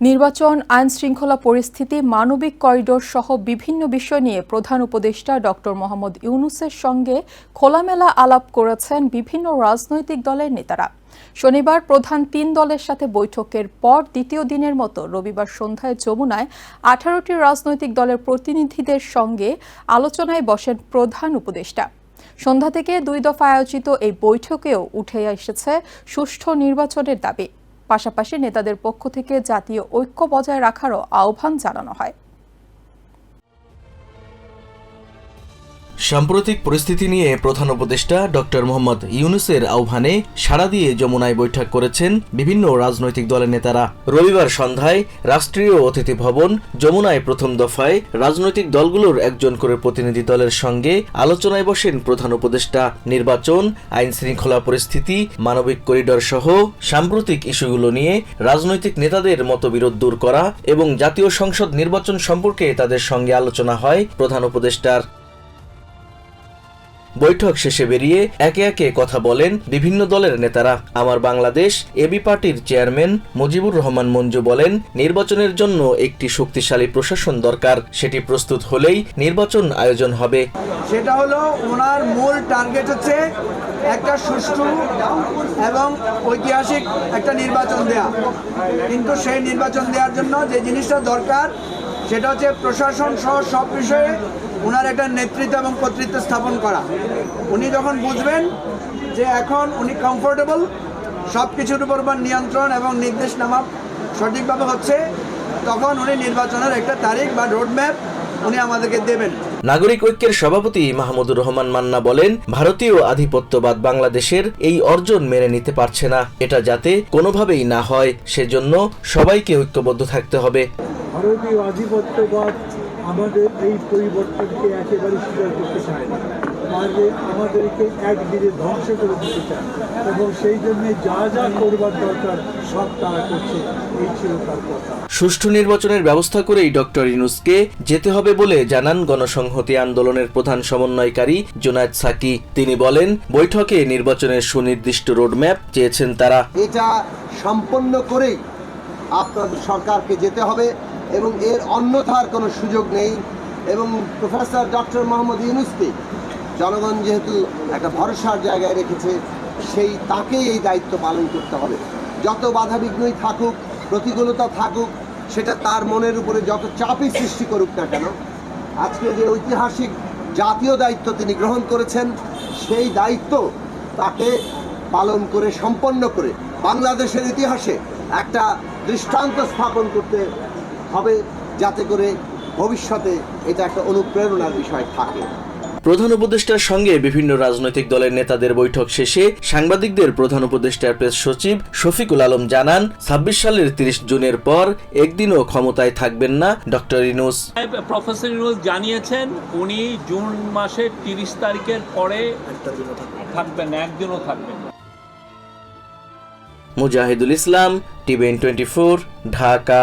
নির্বাচন আইন শৃঙ্খলা পরিস্থিতি, মানবিক করিডোর সহ বিভিন্ন বিষয় নিয়ে প্রধান উপদেষ্টা ডক্টর মোহাম্মদ ইউনুসের সঙ্গে খোলামেলা আলাপ করেছেন বিভিন্ন রাজনৈতিক দলের নেতারা। শনিবার প্রধান তিন দলের সাথে বৈঠকের পর দ্বিতীয় দিনের মতো রবিবার সন্ধ্যায় যমুনায় আঠারোটি রাজনৈতিক দলের প্রতিনিধিদের সঙ্গে আলোচনায় বসেন প্রধান উপদেষ্টা। সন্ধ্যা থেকে দুই দফা আয়োজিত এই বৈঠকেও উঠে এসেছে সুষ্ঠু নির্বাচনের দাবি। পাশাপাশি নেতাদের পক্ষ থেকে জাতীয় ঐক্য বজায় রাখারও আহ্বান জানানো হয়। সাম্প্রতিক পরিস্থিতি নিয়ে প্রধান উপদেষ্টা ডক্টর মোহাম্মদ ইউনুসের আহ্বানে সাড়া দিয়ে যমুনায় বৈঠক করেছেন বিভিন্ন রাজনৈতিক দলের নেতারা। রবিবার সন্ধ্যায় রাষ্ট্রীয় অতিথি ভবন যমুনায় প্রথম দফায় রাজনৈতিক দলগুলোর একজন করে প্রতিনিধি দলের সঙ্গে আলোচনায় বসেন প্রধান উপদেষ্টা। নির্বাচন আইন শৃঙ্খলা পরিস্থিতি, মানবিক করিডর সহ সাম্প্রতিক ইস্যুগুলো নিয়ে রাজনৈতিক নেতাদের মতবিরোধ দূর করা এবং জাতীয় সংসদ নির্বাচন সম্পর্কে তাদের সঙ্গে আলোচনা হয় প্রধান উপদেষ্টার। বৈঠক শেষে বেরিয়ে একে একে কথা বলেন বিভিন্ন দলের নেতারা। আমার বাংলাদেশ এবি পার্টির চেয়ারম্যান মুজিবুর রহমান মঞ্জু বলেন, নির্বাচনের জন্য একটি শক্তিশালী প্রশাসন দরকার। সেটি প্রস্তুত হলেই নির্বাচন আয়োজন হবে। সেটা হলো ওনার মূল টার্গেট হচ্ছে একটা সুষ্ঠু এবং ঐতিহাসিক একটা নির্বাচন দেয়া। কিন্তু সেই নির্বাচন দেওয়ার জন্য যে জিনিসটা দরকার সেটা হচ্ছে প্রশাসন সহ সব বিষয়ে ওনার একটা নেতৃত্ব এবং কর্তৃত্ব স্থাপন করা। উনি যখন বুঝবেন যে এখন উনি কমফোর্টেবল সব কিছুর উপর উপর নিয়ন্ত্রণ এবং নির্দেশনামা সঠিকভাবে হচ্ছে, তখন উনি নির্বাচনের একটা তারিখ বা রোডম্যাপ উনি আমাদেরকে দেবেন। নাগরিক ঐক্যের সভাপতি মাহমুদুর রহমান মান্না বলেন, ভারতীয় আধিপত্যবাদ বাংলাদেশের এই অর্জন মেনে নিতে পারছে না। এটা যাতে কোনোভাবেই না হয়, সেজন্য সবাইকে ঐক্যবদ্ধ থাকতে হবে। ভারতীয় আধিপত্যবাদ আমাদের এই পরিবর্তনকে একেবারে স্বীকার করতে চায় না। আমাদেরকে একদিকে ধ্বংস করে দিতে চায় এবং সেই জন্য যা যা করবার দরকার সব তারা করছে। এই ছিল তার কথা। সুষ্ঠু নির্বাচনের ব্যবস্থা করেই ডক্টর ইনুসকে যেতে হবে বলে জানান গণসংহতি আন্দোলনের প্রধান সমন্বয়কারী জোনায়েদ সাকি। তিনি বলেন বৈঠকে নির্বাচনের সুনির্দিষ্ট রোডম্যাপ চেয়েছেন তারা। এটা সম্পন্ন করেই আপনাদের সরকারকে যেতে হবে। এবং এর অন্যথার কোনো সুযোগ নেই। এবং প্রফেসর ডক্টর মোহাম্মদ ইউনুসকে জনগণ যেহেতু একটা ভরসার জায়গায় রেখেছে, সেই তাকেই এই দায়িত্ব পালন করতে হবে। যত বাধাবিঘ্নই থাকুক, প্রতিকূলতা থাকুক, সেটা তার মনের উপরে যত চাপই সৃষ্টি করুক না কেন, আজকে যে ঐতিহাসিক জাতীয় দায়িত্ব তিনি গ্রহণ করেছেন, সেই দায়িত্ব তাকে পালন করে, সম্পন্ন করে বাংলাদেশের ইতিহাসে একটা দৃষ্টান্ত স্থাপন করতে হবে যাতে করে ভবিষ্যতে এটা একটা অনুপ্রেরণার বিষয় থাকে। প্রধান উপদেষ্টার সঙ্গে বিভিন্ন রাজনৈতিক দলের নেতাদের বৈঠক শেষে সাংবাদিকদের প্রধান উপদেষ্টার প্রেস সচিব শফিকুল আলম জানান ছাব্বিশ সালের তিরিশ জুনের পর একদিনও ক্ষমতায় থাকবেন না ডক্টর ইনুস। প্রফেসর ইউনুস জানিয়েছেন উনি জুন মাসের তিরিশ তারিখের পরে থাকবেন একদিনও থাকবেন Mujahidul Islam টিভেন twenty four Dhaka.